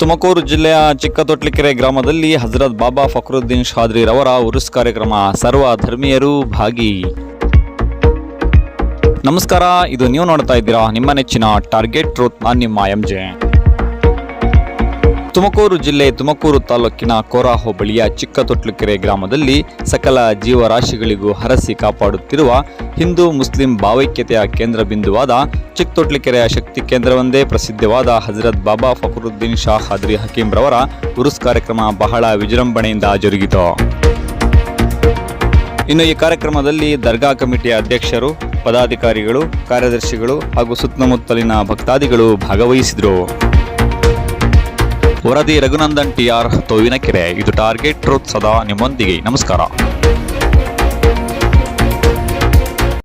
ತುಮಕೂರು ಜಿಲ್ಲೆಯ ಚಿಕ್ಕತೊಟ್ಲಿಕೆರೆ ಗ್ರಾಮದಲ್ಲಿ ಹಜರತ್ ಬಾಬಾ ಫಕ್ರುದ್ದೀನ್ ಶಾದ್ರಿ ರವರ ಉರುಸ್ ಕಾರ್ಯಕ್ರಮ. ಸರ್ವ ಧರ್ಮೀಯರು ಭಾಗಿ. ನಮಸ್ಕಾರ, ಇದು ನೀವು ನೋಡ್ತಾ ಇದ್ದೀರಾ ನಿಮ್ಮ ನೆಚ್ಚಿನ ಟಾರ್ಗೆಟ್ ಟ್ರೂತ್ ನಾನು ನಿಮ್ಮ ಎಂ ಜೆ ತುಮಕೂರು ಜಿಲ್ಲೆ ತುಮಕೂರು ತಾಲೂಕಿನ ಕೋರಾ ಹೋಬಳಿಯ ಚಿಕ್ಕತೊಟ್ಲುಕೆರೆ ಗ್ರಾಮದಲ್ಲಿ ಸಕಲ ಜೀವರಾಶಿಗಳಿಗೂ ಹರಸಿ ಕಾಪಾಡುತ್ತಿರುವ ಹಿಂದೂ ಮುಸ್ಲಿಂ ಭಾವೈಕ್ಯತೆಯ ಕೇಂದ್ರ ಬಿಂದುವಾದ ಚಿಕ್ಕತೊಟ್ಲಿಕೆರೆಯ ಶಕ್ತಿ ಕೇಂದ್ರವೊಂದೇ ಪ್ರಸಿದ್ಧವಾದ ಹಜರತ್ ಬಾಬಾ ಫಕರುದ್ದೀನ್ ಶಾ ಹಾದ್ರಿ ಹಕೀಂ ರವರ ಉರುಸ್ ಕಾರ್ಯಕ್ರಮ ಬಹಳ ವಿಜೃಂಭಣೆಯಿಂದ ಜರುಗಿತು. ಇನ್ನು ಈ ಕಾರ್ಯಕ್ರಮದಲ್ಲಿ ದರ್ಗಾ ಕಮಿಟಿಯ ಅಧ್ಯಕ್ಷರು, ಪದಾಧಿಕಾರಿಗಳು, ಕಾರ್ಯದರ್ಶಿಗಳು ಹಾಗೂ ಸುತ್ತಮುತ್ತಲಿನ ಭಕ್ತಾದಿಗಳು ಭಾಗವಹಿಸಿದರು. ವರದಿ ರಘುನಂದನ್ ಟಿಆರ್ ತೋವಿನಕೆರೆ ಇದು ಟಾರ್ಗೆಟ್ ಟ್ರೂತ್ ಸದಾ ನಿಮ್ಮೊಂದಿಗೆ. ನಮಸ್ಕಾರ.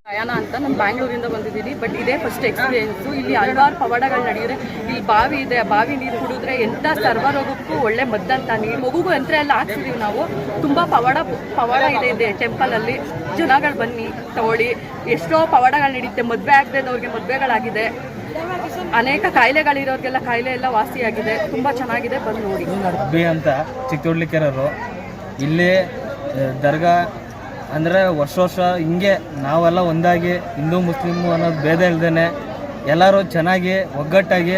ಪ್ರಯಾಣ ಅಂತ ನಾನು ಬ್ಯಾಂಗ್ಳೂರಿಂದ ಬಂದಿದ್ದೀನಿ. ಬಟ್ ಇದೇ ಫಸ್ಟ್ ಎಕ್ಸ್ಪೀರಿಯೆನ್ಸು ಇಲ್ಲಿ ಹಲವಾರು ಪವಾಡಗಳು ನಡೆಯುತ್ತೆ. ಇಲ್ಲಿ ಬಾವಿ ಇದೆ. ಬಾವಿ ನೀರು ಕುಡಿದ್ರೆ ಎಂಥ ಸರ್ವರೋಗಕ್ಕೂ ಒಳ್ಳೆ ಮದ್ದಂತ. ನೀರು ಮಗುಗೂ ಯಂತ್ರ ಎಲ್ಲ ಹಾಕ್ತಿದ್ದೀವಿ ನಾವು. ತುಂಬ ಪವಾಡ ಪವಾಡ ಇದೆ ಇದೆ ಟೆಂಪಲಲ್ಲಿ ಜನಗಳು ಬನ್ನಿ, ತಗೊಳ್ಳಿ. ಎಷ್ಟೋ ಪವಾಡಗಳು ನಡೀತೆ, ಮದುವೆ ಆಗದೇದವ್ರಿಗೆ ಮದುವೆಗಳಾಗಿದೆ. ಅನೇಕ ಕಾಯಿಲೆಗಳಿರೋರಿಗೆಲ್ಲ ಕಾಯಿಲೆ ಎಲ್ಲ ವಾಸಿಯಾಗಿದೆ. ತುಂಬ ಚೆನ್ನಾಗಿದೆ, ಬಂದು ನೋಡಿ. ಅಂತ ಚಿಕ್ಕದೊಡ್ಲಿಕೆರರು ಇಲ್ಲಿ ದರ್ಗಾ, ಅಂದರೆ ವರ್ಷ ವರ್ಷ ಹಿಂಗೆ ನಾವೆಲ್ಲ ಒಂದಾಗಿ ಹಿಂದೂ ಮುಸ್ಲಿಮು ಅನ್ನೋದು ಭೇದ ಇಲ್ದೇನೆ ಎಲ್ಲರೂ ಚೆನ್ನಾಗಿ, ಒಗ್ಗಟ್ಟಾಗಿ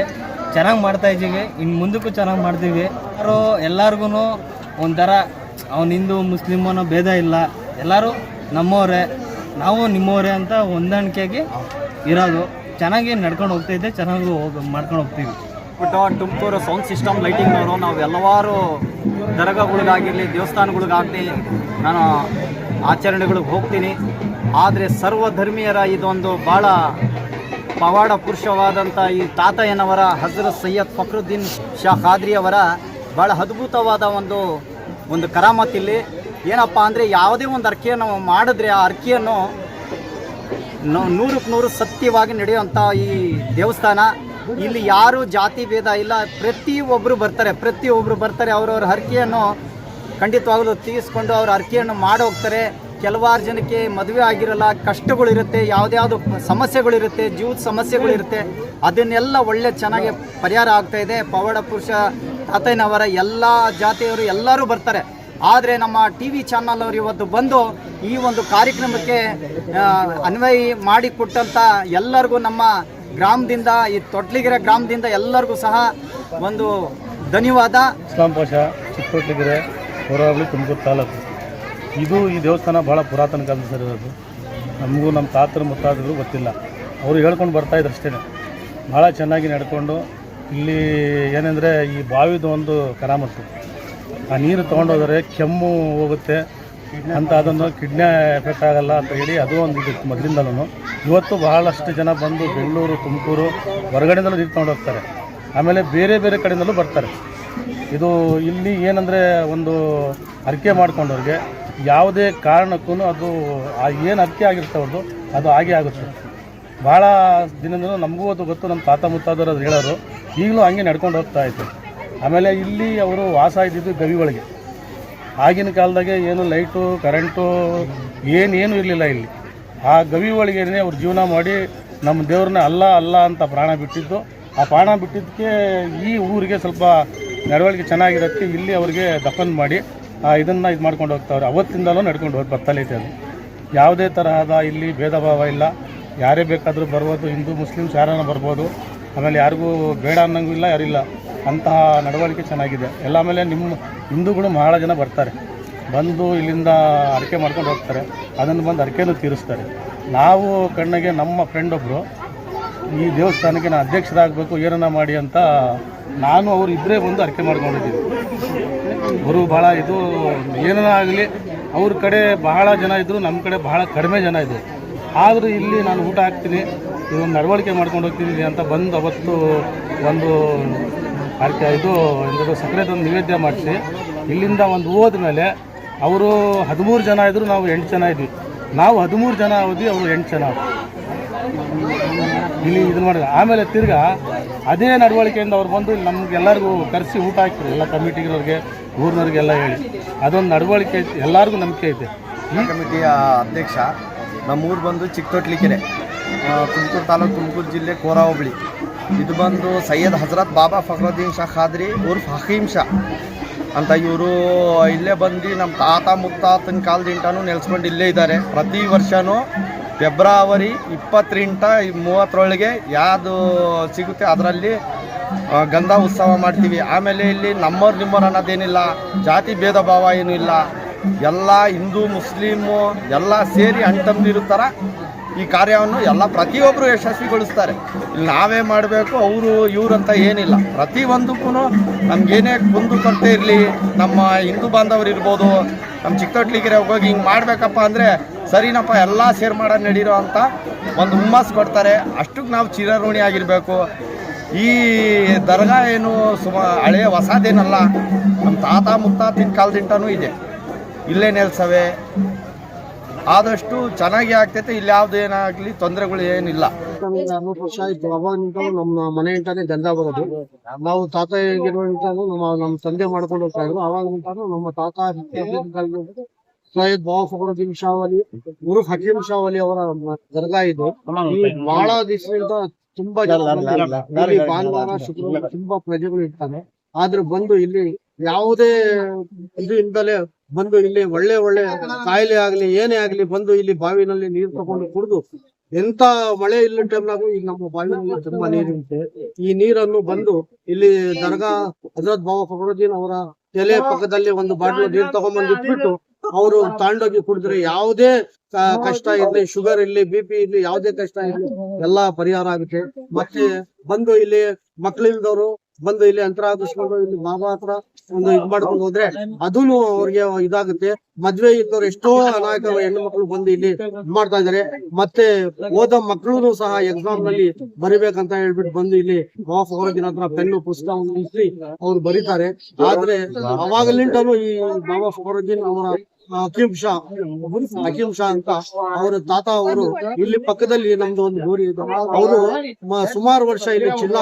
ಚೆನ್ನಾಗಿ ಮಾಡ್ತಾ ಇದ್ದೀವಿ. ಇನ್ನು ಮುಂದಕ್ಕೂ ಚೆನ್ನಾಗಿ ಮಾಡ್ತೀವಿ. ಎಲ್ಲರೂ ಎಲ್ಲರಿಗೂ ಒಂಥರ, ಅವನು ಹಿಂದೂ ಮುಸ್ಲಿಮ್ ಅನ್ನೋ ಭೇದ ಇಲ್ಲ. ಎಲ್ಲರೂ ನಮ್ಮವರೇ, ನಾವು ನಿಮ್ಮವರೇ ಅಂತ ಹೊಂದಾಣಿಕೆಗೆ ಇರೋದು. ಚೆನ್ನಾಗಿ ನಡ್ಕೊಂಡು ಹೋಗ್ತೈತೆ ಚೆನ್ನಾಗಿ ಹೋಗಿ ಮಾಡ್ಕೊಂಡು ಹೋಗ್ತೀವಿ. ಬಟ್ ತುಮಕೂರು ಸೌಂಡ್ ಸಿಸ್ಟಮ್ ಲೈಟಿಂಗ್ನವರು ನಾವು ಎಲ್ಲವಾರು ದರ್ಗಾಗಳಿಗಾಗಿರಲಿ ದೇವಸ್ಥಾನಗಳಿಗಾಗಲಿ, ನಾನು ಆಚರಣೆಗಳಿಗೆ ಹೋಗ್ತೀನಿ. ಆದರೆ ಸರ್ವಧರ್ಮೀಯರ ಇದೊಂದು ಭಾಳ ಪವಾಡ ಪುರುಷವಾದಂಥ ಈ ತಾತಯ್ಯನವರ, ಹಜರತ್ ಸೈಯದ್ ಫಕ್ರುದ್ದೀನ್ ಶಾ ಖಾದ್ರಿಯವರ ಭಾಳ ಅದ್ಭುತವಾದ ಒಂದು ಒಂದು ಕರಾಮತ್ ಇಲ್ಲಿ. ಏನಪ್ಪ ಅಂದರೆ ಯಾವುದೇ ಒಂದು ಅರ್ಕೆಯನ್ನು ಮಾಡಿದ್ರೆ ಆ ಅರ್ಕೆಯನ್ನು ನೂರಕ್ಕೆ ನೂರು ಸತ್ಯವಾಗಿ ನಡೆಯುವಂಥ ಈ ದೇವಸ್ಥಾನ. ಇಲ್ಲಿ ಯಾರು ಜಾತಿ ಭೇದ ಇಲ್ಲ. ಪ್ರತಿಯೊಬ್ಬರು ಬರ್ತಾರೆ. ಪ್ರತಿಯೊಬ್ಬರು ಬರ್ತಾರೆ. ಅವರವ್ರ ಹರಕೆಯನ್ನು ಖಂಡಿತವಾಗಲೂ ತೀರಿಸ್ಕೊಂಡು ಅವ್ರ ಹರಕೆಯನ್ನು ಮಾಡಿ ಹೋಗ್ತಾರೆ. ಕೆಲವಾರು ಜನಕ್ಕೆ ಮದುವೆ ಆಗಿರಲ್ಲ, ಕಷ್ಟಗಳಿರುತ್ತೆ ಯಾವುದ್ಯಾವುದು ಸಮಸ್ಯೆಗಳಿರುತ್ತೆ, ಜೀವದ ಸಮಸ್ಯೆಗಳಿರುತ್ತೆ. ಅದನ್ನೆಲ್ಲ ಒಳ್ಳೆ ಚೆನ್ನಾಗಿ ಪರಿಹಾರ ಆಗ್ತಾಯಿದೆ ಪವಾಡ ಪುರುಷ ತಾತಯ್ಯನವರ ಎಲ್ಲ ಜಾತಿಯವರು ಎಲ್ಲರೂ ಬರ್ತಾರೆ. ಆದರೆ ನಮ್ಮ ಟಿ ವಿ ಚಾನಲ್ ಅವರು ಇವತ್ತು ಬಂದು ಈ ಒಂದು ಕಾರ್ಯಕ್ರಮಕ್ಕೆ ಅನ್ವಯ ಮಾಡಿಕೊಟ್ಟಂಥ ಎಲ್ಲರಿಗೂ ನಮ್ಮ ಗ್ರಾಮದಿಂದ, ಈ ತೊಟ್ಲಿಗೆರೆ ಗ್ರಾಮದಿಂದ ಎಲ್ಲರಿಗೂ ಸಹ ಒಂದು ಧನ್ಯವಾದ. ಇಸ್ಲಾಂ ಪಾಷಾ ಹೊರಹಳ್ಳಿ ತುಮಕೂರು ತಾಲೂಕು. ಇದು ಈ ದೇವಸ್ಥಾನ ಭಾಳ ಪುರಾತನ ಕಾಲದ ಸರ್ ಇರೋದು. ನಮಗೂ ನಮ್ಮ ತಾತರು, ಮುತ್ತಾತರು ಗೊತ್ತಿಲ್ಲ. ಅವರು ಹೇಳ್ಕೊಂಡು ಬರ್ತಾಯಿದ್ರು ಅಷ್ಟೇ ಭಾಳ ಚೆನ್ನಾಗಿ ನಡ್ಕೊಂಡು ಇಲ್ಲಿ ಏನಂದರೆ ಈ ಬಾವಿದು ಒಂದು ಕರಾಮತ್ತು. ಆ ನೀರು ತೊಗೊಂಡೋದರೆ ಕೆಮ್ಮು ಹೋಗುತ್ತೆ ಅಂತ ಅದನ್ನು ಕಿಡ್ನಿ ಎಫೆಕ್ಟ್ ಆಗಲ್ಲ ಅಂತ ಹೇಳಿ ಅದು ಒಂದು ಇದು ಮೊದಲಿಂದಲೂ ಇವತ್ತು ಬಹಳಷ್ಟು ಜನ ಬಂದು ಬೆಂಗಳೂರು, ತುಮಕೂರು ಹೊರಗಡೆಯಿಂದಲೂ ನೀರು ತೊಗೊಂಡು ಹೋಗ್ತಾರೆ. ಆಮೇಲೆ ಬೇರೆ ಬೇರೆ ಕಡೆಯಿಂದಲೂ ಬರ್ತಾರೆ. ಇದು ಇಲ್ಲಿ ಏನಂದರೆ ಒಂದು ಅರಿಕೆ ಮಾಡ್ಕೊಂಡವ್ರಿಗೆ ಯಾವುದೇ ಕಾರಣಕ್ಕೂ ಅದು ಏನು ಅರಿಕೆ ಆಗಿರುತ್ತೆ ಅವ್ರದ್ದು, ಅದು ಹಾಗೆ ಆಗುತ್ತೆ. ಭಾಳ ದಿನದಿಂದಲೂ ನಮಗೂ ಅದು ಗೊತ್ತು, ನಮ್ಮ ತಾತ ಮುತ್ತಾದವರು ಅದು ಹೇಳೋರು. ಈಗಲೂ ಹಂಗೆ ನಡ್ಕೊಂಡು ಹೋಗ್ತಾ ಇತ್ತು. ಆಮೇಲೆ ಇಲ್ಲಿ ಅವರು ವಾಸ ಇದ್ದಿದ್ದು ಗವಿ ಒಳಗೆ. ಆಗಿನ ಕಾಲದಾಗೆ ಏನು ಲೈಟು, ಕರೆಂಟು ಏನೇನು ಇರಲಿಲ್ಲ ಇಲ್ಲಿ. ಆ ಗವಿ ಒಳಗೇನೆ ಅವ್ರು ಜೀವನ ಮಾಡಿ ನಮ್ಮ ದೇವ್ರನ್ನ ಅಲ್ಲ ಅಲ್ಲ ಅಂತ ಪ್ರಾಣ ಬಿಟ್ಟಿದ್ದು. ಆ ಪ್ರಾಣ ಬಿಟ್ಟಿದ್ದಕ್ಕೆ ಈ ಊರಿಗೆ ಸ್ವಲ್ಪ ನಡವಳಿಕೆ ಚೆನ್ನಾಗಿರೋದಕ್ಕೆ ಇಲ್ಲಿ ಅವ್ರಿಗೆ ದಫನ್ ಮಾಡಿ ಇದನ್ನು ಇದು ಮಾಡ್ಕೊಂಡು ಹೋಗ್ತಾವ್ರೆ. ಅವತ್ತಿಂದಲೂ ನಡ್ಕೊಂಡು ಹೋಗಿ ಬತ್ತಲೈತೆ ಅದು. ಯಾವುದೇ ತರಹದ ಇಲ್ಲಿ ಭೇದ ಭಾವ ಇಲ್ಲ. ಯಾರೇ ಬೇಕಾದರೂ ಬರ್ಬೋದು. ಹಿಂದೂ, ಮುಸ್ಲಿಮ್ಸ್ ಯಾರನ್ನ ಬರ್ಬೋದು. ಆಮೇಲೆ ಯಾರಿಗೂ ಬೇಡ ಅನ್ನೋಂಗೂ ಇಲ್ಲ, ಯಾರಿಲ್ಲ. ಅಂತಹ ನಡವಳಿಕೆ ಚೆನ್ನಾಗಿದೆ. ಎಲ್ಲ ಮೇಲೆ ನಿಮ್ಮ ಹಿಂದೂಗಳು ಬಹಳ ಜನ ಬರ್ತಾರೆ. ಬಂದು ಇಲ್ಲಿಂದ ಅರಕೆ ಮಾಡ್ಕೊಂಡು ಹೋಗ್ತಾರೆ. ಅದನ್ನು ಬಂದು ಅಡಿಕೆನೂ ತೀರಿಸ್ತಾರೆ. ನಾವು ಕಣ್ಣಿಗೆ ನಮ್ಮ ಫ್ರೆಂಡ್ ಒಬ್ಬರು ಈ ದೇವಸ್ಥಾನಕ್ಕೆ ನಾನು ಅಧ್ಯಕ್ಷರಾಗಬೇಕು, ಏನನ್ನ ಮಾಡಿ ಅಂತ ನಾನು ಅವರು ಇಬ್ಬರೇ ಬಂದು ಅರಕೆ ಮಾಡ್ಕೊಂಡಿದ್ದೀನಿ ಗುರು ಭಾಳ ಇದು, ಏನನ್ನ ಆಗಲಿ, ಅವ್ರ ಕಡೆ ಬಹಳ ಜನ ಇದ್ದರು ನಮ್ಮ ಕಡೆ ಬಹಳ ಕಡಿಮೆ ಜನ ಇದ್ದರು ಆದರೂ ಇಲ್ಲಿ ನಾನು ಊಟ ಹಾಕ್ತೀನಿ ಇದೊಂದು ನಡವಳಿಕೆ ಮಾಡ್ಕೊಂಡು ಹೋಗ್ತಿದ್ದೀನಿ ಅಂತ ಬಂದು ಅವತ್ತು ಒಂದು ಅರ್ಕೆ ಇದು ಎಂಥದ್ದು ಸಕ್ಕರೆದೊಂದು ನಿವೇದ್ಯ ಮಾಡಿಸಿ, ಇಲ್ಲಿಂದ ಒಂದು ಹೋದ ಮೇಲೆ ಅವರು ಹದಿಮೂರು ಜನ ಇದ್ದರು ನಾವು ಎಂಟು ಜನ ಇದ್ವಿ. ನಾವು ಹದಿಮೂರು ಜನ ಹೋದ್ವಿ, ಅವರು ಎಂಟು ಜನ ಇಲ್ಲಿ ಇದು ಮಾಡಿದ್ರು ಆಮೇಲೆ ತಿರ್ಗಾ ಅದೇ ನಡವಳಿಕೆಯಿಂದ ಅವ್ರು ಬಂದು ನಮ್ಗೆಲ್ಲರಿಗೂ ಕರೆಸಿ ಊಟ ಹಾಕಿದ್ರು, ಎಲ್ಲ ಕಮಿಟಿಗಳವ್ರಿಗೆ, ಊರಿನವ್ರಿಗೆಲ್ಲ ಹೇಳಿ. ಅದೊಂದು ನಡವಳಿಕೆ ಎಲ್ಲರಿಗೂ ನಂಬಿಕೆ ಐತೆ. ಈ ಕಮಿಟಿಯ ಅಧ್ಯಕ್ಷ ನಮ್ಮೂರು ಬಂದು ಚಿಕ್ಕತೊಟ್ಲಿಕೆರೆ ತುಮಕೂರು ತಾಲೂಕು ತುಮಕೂರು ಜಿಲ್ಲೆ ಕೋರಾ ಹೋಬಳಿ ಇದು ಬಂದು ಸೈಯದ್ ಹಜರತ್ ಬಾಬಾ ಫಕ್ರುದ್ದೀನ್ ಶಾ ಖಾದ್ರಿ, ಉರ್ಫ್ ಹಕೀಮ್ ಶಾ. ಅಂತ ಇವರು ಇಲ್ಲೇ ಬಂದು ನಮ್ಮ ತಾತ ಮುತ್ತಾತನ ಕಾಲದಿಂದನೂ ನೆಲೆಸ್ಕೊಂಡು ಇಲ್ಲೇ ಇದ್ದಾರೆ. ಪ್ರತಿ ವರ್ಷವೂ ಫೆಬ್ರವರಿ ಇಪ್ಪತ್ತರಿಂದ ಮೂವತ್ತರೊಳಗೆ ಯಾವುದು ಸಿಗುತ್ತೆ ಅದರಲ್ಲಿ ಗಂಧ ಉತ್ಸವ ಮಾಡ್ತೀವಿ. ಆಮೇಲೆ ಇಲ್ಲಿ ನಮ್ಮವ್ರು ನಿಮ್ಮವ್ರು ಅನ್ನೋದೇನಿಲ್ಲ, ಜಾತಿ ಭೇದ ಭಾವ ಏನೂ ಇಲ್ಲ. ಎಲ್ಲ ಹಿಂದೂ, ಮುಸ್ಲಿಮು ಎಲ್ಲ ಸೇರಿ ಅಣ್ತಂದಿರೋ ಥರ ಈ ಕಾರ್ಯವನ್ನು ಎಲ್ಲ ಪ್ರತಿಯೊಬ್ಬರು ಯಶಸ್ವಿಗೊಳಿಸ್ತಾರೆ. ಇಲ್ಲಿ ನಾವೇ ಮಾಡಬೇಕು, ಅವರು, ಇವರಂತ ಏನಿಲ್ಲ. ಪ್ರತಿಯೊಂದಕ್ಕೂ ನಮಗೇನೇ ಕುಂದು ಕೊರತೆ ಇರಲಿ, ನಮ್ಮ ಹಿಂದೂ ಬಾಂಧವರು ಇರ್ಬೋದು, ನಮ್ಮ ಚಿಕ್ಕತೊಟ್ಲಿಗೆರೆ ಹೋಗಿ ಹಿಂಗೆ ಮಾಡಬೇಕಪ್ಪ ಅಂದರೆ ಸರಿನಪ್ಪ, ಎಲ್ಲ ಸೇರ್ ಮಾಡೋ ನಡೀರೋ ಅಂತ ಒಂದು ಹುಮ್ಮಸ್ ಕೊಡ್ತಾರೆ. ಅಷ್ಟಕ್ಕೆ ನಾವು ಚಿರಋಣಿ ಆಗಿರಬೇಕು. ಈ ದರ್ಗಾ ಏನು ಸುಮ ಹಳೆಯ ಹೊಸದೇನಲ್ಲ, ನಮ್ಮ ತಾತ ಮುತ್ತಾತಿನ ಕಾಲದಿಂದನೂ ಇದೆ. ಇಲ್ಲೇ ನೆಲೆಸವೆ ಆದಷ್ಟು ಚೆನ್ನಾಗಿ ಆಗ್ತೈತೆ ಇಲ್ಲಿ ಯಾವ್ದು ಏನಾಗ್ಲಿ ತೊಂದರೆಗಳು ಏನಿಲ್ಲ. ಅರವತ್ತು ವರ್ಷ ಆಯ್ತು ಅವಾಗಿಂದ ನಮ್ಮ ಮನೆ ಇಂಟಾನೆ ಗಂಧ ಬರೋದು. ನಾವು ತಾತ ಹೇಗಿರುವಂತಾನು ನಮ್ಮ ನಮ್ಮ ತಂದೆ ಮಾಡ್ಕೊಂಡು ಹೋಗ್ತಾ ಇದ್ರು. ಅವಾಗಿಂತಾನು ನಮ್ಮ ತಾತ ಸೈಯದ್ ಬಾಬಾ ಫಕ್ರುದ್ದೀನ್ ಶಾವಲಿ ಗುರು ಹಕೀಂ ಶಾವಲಿ ಅವರ ದರ್ಗಾ ಇದು. ಬಹಳ ದಿವಸದಿಂದ ತುಂಬಾ ಜನ ಭಾನುವಾರ ಶುಕ್ರವಾರ ತುಂಬಾ ಪ್ರಜೆಗಳು ಇರ್ತಾನೆ ಆದ್ರೆ ಬಂದು ಇಲ್ಲಿ ಯಾವುದೇ ಇದರಿಂದಲೇ ಬಂದು ಇಲ್ಲಿ ಒಳ್ಳೆ ಒಳ್ಳೆ ಕಾಯಿಲೆ ಆಗ್ಲಿ ಏನೇ ಆಗ್ಲಿ ಬಂದು ಇಲ್ಲಿ ಬಾವಿನಲ್ಲಿ ನೀರು ತಗೊಂಡು ಕುಡಿದು ಎಂತ ಮಳೆ ಇಲ್ಲ ಟೈಮ್ನಾಗು ಈಗ ನಮ್ಮ ಬಾವಿನಲ್ಲಿ ತುಂಬಾ ನೀರಿರುತ್ತೆ ಈ ನೀರನ್ನು ಬಂದು ಇಲ್ಲಿ ದರ್ಗಾ ಹಜರತ್ ಬಾಬಾ ಫಕರುದ್ದೀನ್ ಅವರ ತಲೆ ಪಕ್ಕದಲ್ಲಿ ಒಂದು ಬಾಟ್ಲು ನೀರು ತಗೊಂಡ್ಬಂದು ಇಟ್ಬಿಟ್ಟು ಅವರು ತಾಂಡೋಗಿ ಕುಡಿದ್ರೆ ಯಾವುದೇ ಕಷ್ಟ ಇರ್ಲಿ ಶುಗರ್ ಇರ್ಲಿ ಬಿ ಪಿ ಇರ್ಲಿ ಯಾವುದೇ ಕಷ್ಟ ಇರ್ಲಿ ಎಲ್ಲಾ ಪರಿಹಾರ ಆಗುತ್ತೆ. ಮತ್ತೆ ಬಂದು ಇಲ್ಲಿ ಮಕ್ಳಿಲ್ದವರು ಬಂದು ಇಲ್ಲಿ ಅಂತರ ಹಾಕಿಸ್ಕೊಂಡು ಇಲ್ಲಿ ಬಾಬಾ ಹತ್ರ ಒಂದು ಇದ್ ಮಾಡ್ಕೊಂಡು ಹೋದ್ರೆ ಅದೂನು ಅವ್ರಿಗೆ ಇದಾಗುತ್ತೆ. ಮದ್ವೆ ಇದ್ದವ್ರು ಎಷ್ಟೋ ಅನಾಯಕ ಹೆಣ್ಣು ಮಕ್ಕಳು ಬಂದು ಇಲ್ಲಿ ಮಾಡ್ತಾ ಇದಾರೆ. ಮತ್ತೆ ಓದ ಮಕ್ಕಳು ಸಹ ಎಕ್ಸಾಮ್ನಲ್ಲಿ ಬರಿಬೇಕಂತ ಹೇಳ್ಬಿಟ್ಟು ಬಂದು ಇಲ್ಲಿ ಆಫ್ ಫಕ್ರುದ್ದೀನ್ ಹತ್ರ ಪೆನ್ನು ಪುಸ್ತಕ ಅವ್ರು ಬರೀತಾರೆ. ಆದ್ರೆ ಅವಾಗಲಿಂಟನು ಈ ಬಾಬಾ ಫೋರದಿನ್ ಅವರ ಅಕೀಂ ಶಾ ಅಕೀಂ ಶಾ ಅಂತ ಅವರ ತಾತ ಅವರು ಇಲ್ಲಿ ಪಕ್ಕದಲ್ಲಿ ನಮ್ದು ಒಂದು ಗೋರಿ ಇದೆ. ಅವರು ಸುಮಾರು ವರ್ಷ ಇಲ್ಲಿ ಚಿನ್ನ